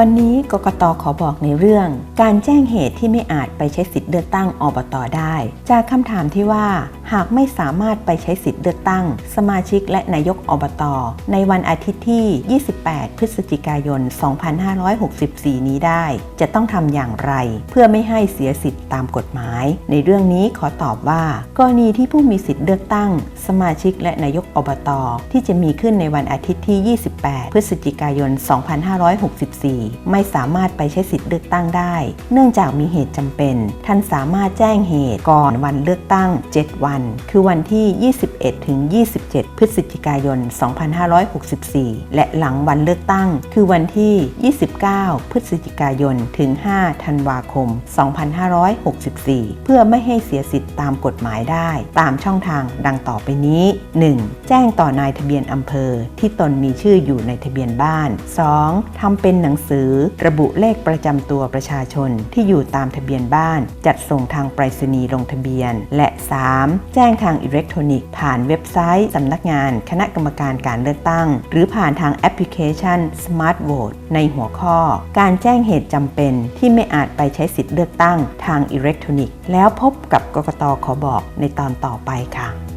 วันนี้กกตขอบอกในเรื่อง การแจ้งเหตุที่ไม่อาจไปใช้สิทธิ์เลือกตั้งอบตได้ จากคำถามที่ว่าหากไม่สามารถไปใช้สิทธิ์เลือกตั้ง สมาชิกและนายกอบตในวันอาทิตย์ที่ 28 พฤศจิกายน 2564 นี้ได้ จะต้องทำอย่างไร เพื่อไม่ให้เสียสิทธิ์ตามกฎหมาย ในเรื่องนี้ขอตอบว่า กรณีที่ผู้มีสิทธิ์เลือกตั้ง สมาชิกและนายกอบตที่จะมีขึ้นในวันอาทิตย์ที่ 28 พฤศจิกายน 2564ไม่สามารถไปใช้สิทธิ์เลือกตั้งได้ เนื่องจากมีเหตุจำเป็น ท่านสามารถแจ้งเหตุก่อนวันเลือกตั้ง 7 วัน คือวันที่ 21 ถึง 27 พฤศจิกายน 2564 และหลังวันเลือกตั้ง คือวันที่ 29 พฤศจิกายน ถึง 5 ธันวาคม 2564 เพื่อไม่ให้เสียสิทธิ์ตามกฎหมายได้ ตามช่องทางดังต่อไปนี้ 1. แจ้งต่อนายทะเบียนอำเภอ ที่ตนมีชื่ออยู่ในทะเบียนบ้าน 2. ทำเป็นหนังสือ ระบุเลขประจำตัวประชาชนที่อยู่ตามทะเบียนบ้าน จัดส่งทางไปรษณีย์ลงทะเบียน และ 3. แจ้งทางอิเล็กทรอนิกส์ผ่านเว็บไซต์สำนักงาน คณะกรรมการการเลือกตั้ง หรือผ่านทางแอปพลิเคชัน Smart Vote ในหัวข้อ การแจ้งเหตุจำเป็นที่ไม่อาจไปใช้สิทธิ์เลือกตั้งทางอิเล็กทรอนิกส์แล้วพบกับกกตขอบอกในตอนต่อไปค่ะ